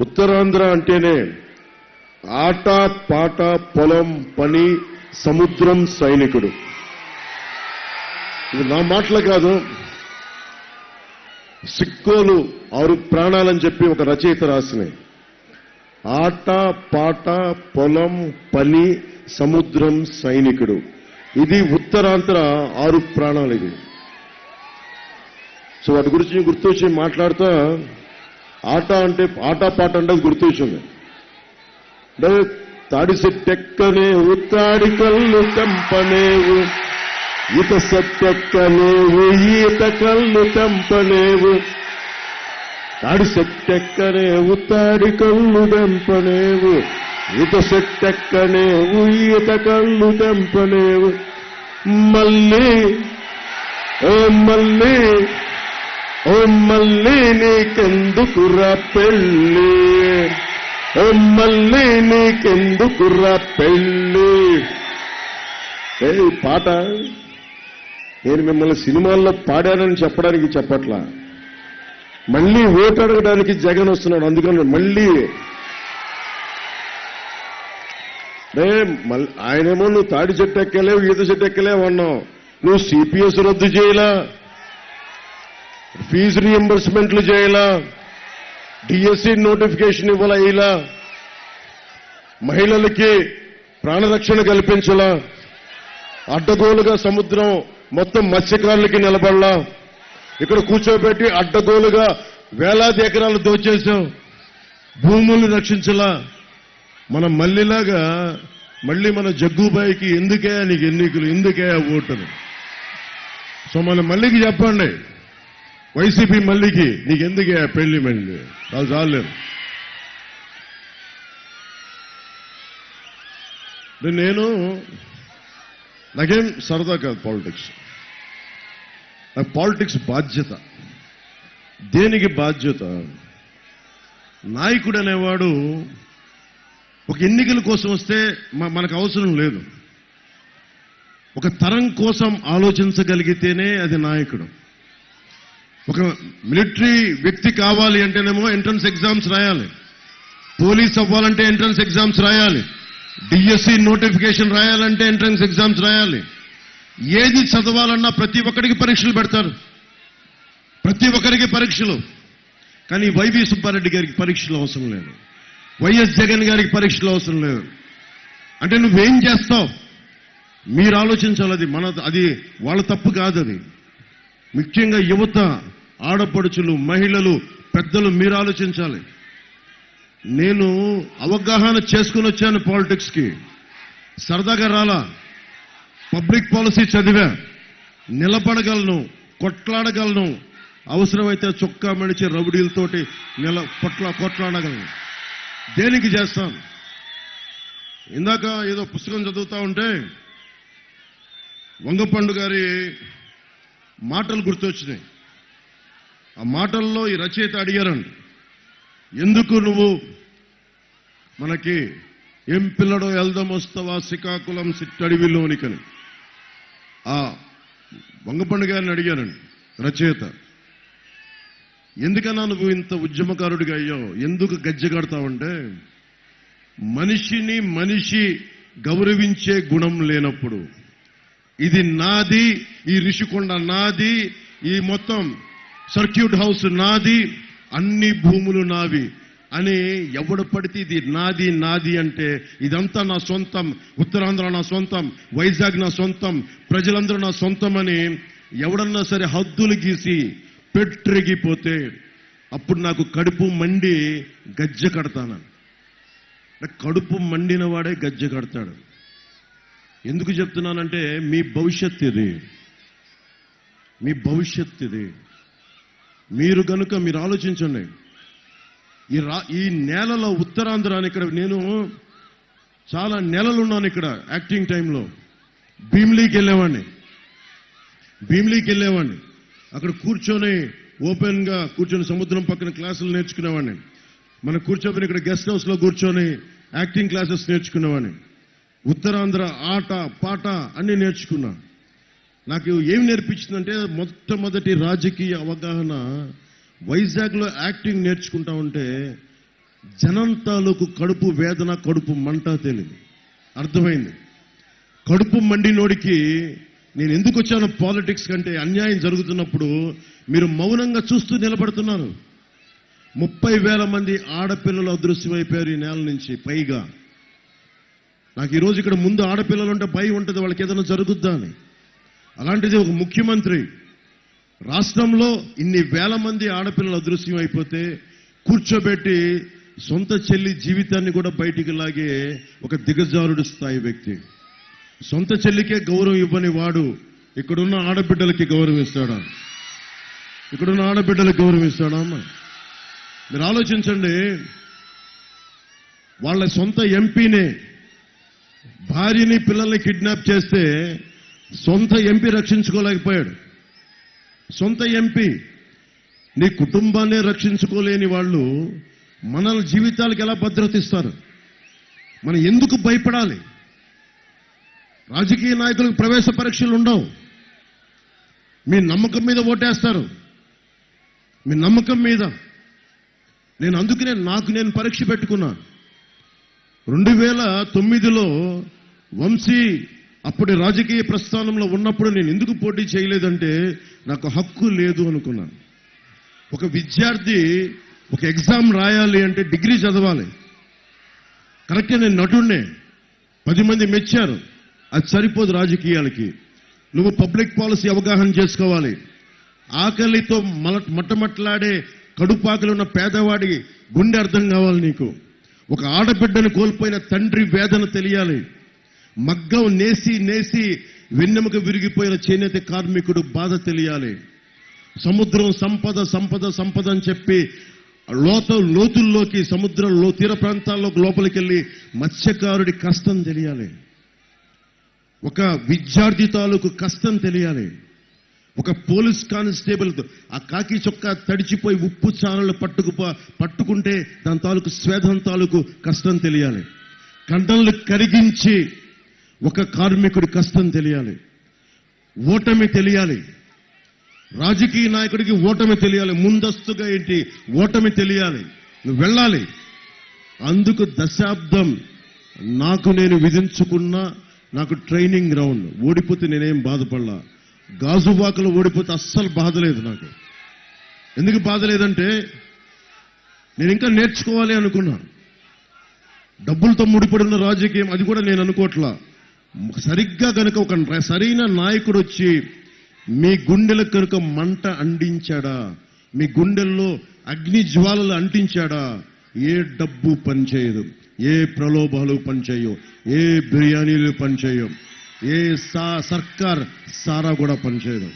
ఉత్తరాంధ్ర అంటేనే ఆట పాట పొలం పని సముద్రం సైనికుడు. ఇది నా మాటలు కాదు. సిక్కోలు ఆరు ప్రాణాలని చెప్పి ఒక రచయిత రాసినాయి ఆట పాట పొలం పని సముద్రం సైనికుడు. ఇది ఉత్తరాంధ్ర ఆరు ప్రాణాలు ఇది. సో వాటి గురించి గుర్తొచ్చి మాట్లాడుతా ఆట అంటే ఆట పాట అంటే గుర్తు గుర్తొచ్చింది అంటే తాడి సెట్టెక్కనేవు తాడి కళ్ళు తెంపనేవు ఈత సెట్టెక్కనేవు ఈత కళ్ళు తెంపనేవు తాడి సెట్టెక్కనేవు తాడి కళ్ళు తెంపనేవు ఈత సెట్టెక్కనేవు ఈత కళ్ళు తెంపనేవు మళ్ళీ ఓ మళ్ళీ ఓ మళ్ళీ నీకెందుకురా పెళ్ళి? ఓ మళ్ళీ నీకెందుకురా పెళ్ళి? ఏ పాట నేను మిమ్మల్ని సినిమాల్లో పాడానని చెప్పడానికి చెప్పట్లా. మళ్ళీ ఓటు అడగడానికి జగన్ వస్తున్నాడు అందుకని మళ్ళీ. రే మళ్ళీ ఆయనేమో నువ్వు తాడి చెట్టు ఎక్కలేవు ఈత చెట్టు ఎక్కలేవు అన్నావు. నువ్వు సిపిఎస్ రద్దు చేయలా? ఫీజు రియంబర్స్మెంట్లు చేయాలా? డిఎస్సి నోటిఫికేషన్ ఇవ్వలేలా మహిళలకి ప్రాణరక్షణ కల్పించలా? అడ్డగోలుగా సముద్రం మొత్తం మత్స్యకారులకి నిలబడలా? ఇక్కడ కూర్చోబెట్టి అడ్డగోలుగా వేలాది ఎకరాలు దోచేశాం. భూముల్ని రక్షించలా? మనం మళ్ళీలాగా మళ్ళీ మన జగ్గుబాయికి ఎందుకే నీకు ఎన్నికలు ఎందుకే ఓటులు? సో మనం మళ్ళీకి చెప్పండి. వైసీపీ మళ్ళీకి నీకెందుకే ఆ పెళ్ళి మళ్ళీ? వాళ్ళు చాలేదు నేను నాకేం సరదా కాదు పాలిటిక్స్. నాకు పాలిటిక్స్ బాధ్యత. దేనికి బాధ్యత? నాయకుడు అనేవాడు ఒక ఎన్నికల కోసం వస్తే మనకు అవసరం లేదు. ఒక తరం కోసం ఆలోచించగలిగితేనే అది నాయకుడు. ఒక మిలిటరీ వ్యక్తి కావాలి అంటేనేమో ఎంట్రన్స్ ఎగ్జామ్స్ రాయాలి. పోలీస్ అవ్వాలంటే ఎంట్రన్స్ ఎగ్జామ్స్ రాయాలి. డిఎస్సి నోటిఫికేషన్ రాయాలంటే ఎంట్రన్స్ ఎగ్జామ్స్ రాయాలి. ఏది చదవాలన్నా ప్రతి ఒక్కరికి పరీక్షలు పెడతారు. ప్రతి ఒక్కరికి పరీక్షలు. కానీ వైవి సుబ్బారెడ్డి గారికి పరీక్షలు అవసరం లేదు. వైఎస్ జగన్ గారికి పరీక్షలు అవసరం లేదు. అంటే నువ్వేం చేస్తావు? మీరు ఆలోచించాలి అది మన అది వాళ్ళ తప్పు కాదు అది. ముఖ్యంగా యువత ఆడపడుచులు మహిళలు పెద్దలు మీరు ఆలోచించాలి. నేను అవగాహన చేసుకుని వచ్చాను పాలిటిక్స్కి సరదాగా రాలా. పబ్లిక్ పాలసీ చదివా. నిలబడగలను కొట్లాడగలను. అవసరమైతే చొక్కా మడిచి రౌడీలతోటి నిల కొట్లా కొట్లాడగలను. దేనికి చేస్తాను ఇందాక ఏదో పుస్తకం చదువుతూ ఉంటే వంగపండు గారి మాటలు గుర్తొచ్చినాయి. ఆ మాటల్లో ఈ రచయిత అడిగారండి ఎందుకు నువ్వు మనకి ఏం పిల్లడో ఎల్దం వస్తావా శ్రీకాకుళం సిట్టడివిలోనికని? ఆ వంగపండు గారిని అడిగానండి రచయిత ఎందుకన్నా నువ్వు ఇంత ఉద్యమకారుడిగా అయ్యావు? ఎందుకు గజ్జె కడతావంటే మనిషిని మనిషి గౌరవించే గుణం లేనప్పుడు. ఇది నాది ఈ రిషికొండ నాది ఈ మొత్తం సర్క్యూట్ హౌస్ నాది అన్ని భూములు నావి. అని ఎవడు పడితే ఇది నాది నాది అంటే ఇదంతా నా సొంతం ఉత్తరాంధ్ర నా సొంతం వైజాగ్ నా సొంతం ప్రజలందరూ నా సొంతం అని ఎవడన్నా సరే హద్దులు గీసి పెట్రెగిపోతే అప్పుడు నాకు కడుపు మండి గజ్జె కడతాను. కడుపు మండిన వాడే గజ్జె కడతాడు. ఎందుకు చెప్తున్నానంటే మీ భవిష్యత్ ఇది. మీ భవిష్యత్ ఇది. మీరు గనుక మీరు ఆలోచించండి. ఈ రా ఈ నేలలో ఉత్తరాంధ్ర అని ఇక్కడ నేను చాలా నెలలు ఉన్నాను ఇక్కడ యాక్టింగ్ టైంలో. భీమ్లీకి వెళ్ళేవాడిని. భీమ్లీకి వెళ్ళేవాడిని. అక్కడ కూర్చొని ఓపెన్గా కూర్చొని సముద్రం పక్కన క్లాసులు నేర్చుకునేవాడిని. మనం కూర్చోబెని ఇక్కడ గెస్ట్ హౌస్లో కూర్చొని యాక్టింగ్ క్లాసెస్ నేర్చుకునేవాడిని. ఉత్తరాంధ్ర ఆట పాట అన్నీ నేర్చుకున్నా. నాకు ఏం నేర్పించిందంటే మొట్టమొదటి రాజకీయ అవగాహన వైజాగ్లో యాక్టింగ్ నేర్చుకుంటా ఉంటే జనం తాలూకు కడుపు వేదన కడుపు మంట తెలియదు అర్థమైంది. కడుపు మండినోడికి నేను ఎందుకు వచ్చాను పాలిటిక్స్ కంటే అన్యాయం జరుగుతున్నప్పుడు మీరు మౌనంగా చూస్తూ నిలబడుతున్నారు. ముప్పై వేల మంది ఆడపిల్లలు అదృశ్యమైపోయారు ఈ నేల నుంచి పైగా. నాకు ఈరోజు ఇక్కడ ముందు ఆడపిల్లలు ఉంటే భయం ఉంటుంది వాళ్ళకి ఏదైనా జరుగుద్దా అని. అలాంటిది ఒక ముఖ్యమంత్రి రాష్ట్రంలో ఇన్ని వేల మంది ఆడపిల్లలు అదృశ్యం అయిపోతే కూర్చోబెట్టి సొంత చెల్లి జీవితాన్ని కూడా బయటికి లాగే ఒక దిగజారుడు స్థాయి వ్యక్తి. సొంత చెల్లికే గౌరవం ఇవ్వని వాడు ఇక్కడున్న ఆడబిడ్డలకి గౌరవం ఇస్తాడా? ఇక్కడున్న ఆడబిడ్డలకు గౌరవం ఇస్తాడా మీరు ఆలోచించండి వాళ్ళ సొంత ఎంపీనే భార్యని పిల్లల్ని కిడ్నాప్ చేస్తే సొంత ఎంపీ రక్షించుకోలేకపోయాడు. సొంత ఎంపీ నీ కుటుంబాన్ని రక్షించుకోలేని వాళ్ళు మన జీవితాలకు ఎలా భద్రత ఇస్తారు? మనం ఎందుకు భయపడాలి? రాజకీయ నాయకులకు ప్రవేశ పరీక్షలు ఉండవు. మీ నమ్మకం మీద ఓటేస్తారు. మీ నమ్మకం మీద. నేను అందుకనే నాకు నేను పరీక్ష పెట్టుకున్నా రెండు వేల తొమ్మిదిలో వంశీ అప్పటి రాజకీయ ప్రస్థానంలో ఉన్నప్పుడు నేను ఎందుకు పోటీ చేయలేదంటే నాకు హక్కు లేదు అనుకున్నాను. ఒక విద్యార్థి ఒక ఎగ్జామ్ రాయాలి అంటే డిగ్రీ చదవాలి. కరెక్టే నేను నటుడినే పది మంది మెచ్చారు. అది సరిపోదు రాజకీయాలకి. నువ్వు పబ్లిక్ పాలసీ అవగాహన చేసుకోవాలి. ఆకలితో మల మట్టమట్లాడే కడుపాకలు ఉన్న పేదవాడి గుండె అర్థం కావాలి నీకు. ఒక ఆడబిడ్డను కోల్పోయిన తండ్రి వేదన తెలియాలి. మగ్గం నేసి నేసి వెన్నెముక విరిగిపోయిన చేనేత కార్మికుడు బాధ తెలియాలి. సముద్రం సంపద సంపద సంపద అని చెప్పి లోత లోతుల్లోకి సముద్రంలో తీర ప్రాంతాల్లోకి లోపలికి వెళ్ళి మత్స్యకారుడి కష్టం తెలియాలి. ఒక విద్యార్థి తాలూకు కష్టం తెలియాలి. ఒక పోలీస్ కానిస్టేబుల్ ఆ కాకి చొక్కా తడిచిపోయి ఉప్పు చారలు పట్టుకు పట్టుకుంటే దాని తాలూకు స్వేదం తాలూకు కష్టం తెలియాలి. కండలు కరిగించి ఒక కార్మికుడి కష్టం తెలియాలి. ఓటమి తెలియాలి. రాజకీయ నాయకుడికి ఓటమి తెలియాలి. ముందస్తుగా ఏంటి? ఓటమి తెలియాలి. నువ్వు వెళ్ళాలి. అందుకు దశాబ్దం నాకు నేను విధించుకున్న నాకు ట్రైనింగ్ గ్రౌండ్. ఓడిపోతే నేనేం బాధపడలా. గాజువాకలు ఓడిపోతే అస్సలు బాధ లేదు నాకు. ఎందుకు బాధ లేదంటే నేను ఇంకా నేర్చుకోవాలి అనుకున్నా. డబ్బులతో ముడిపడిన రాజకీయం అది కూడా నేను అనుకోవట్లా. సరిగ్గా కనుక ఒక సరైన నాయకుడు వచ్చి మీ గుండెలకు కనుక మంట అంటించాడా? మీ గుండెల్లో అగ్ని జ్వాలలు అంటించాడా? ఏ డబ్బు పనిచేయదు ఏ ప్రలోభాలు పనిచేయవు ఏ బిర్యానీలు పనిచేయవు ఏ సా సర్కార్ సారా కూడా పనిచేయదు.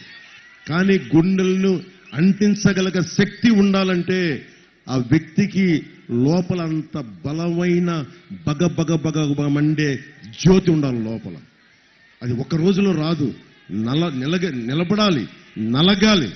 కానీ గుండెలను అంటించగలగ శక్తి ఉండాలంటే ఆ వ్యక్తికి లోపల అంత బలమైన బగ బగ బగ బగ మండే జ్యోతి ఉండాలి లోపల. అది ఒక రోజులో రాదు. నల నిలగ నిలబడాలి నలగాలి.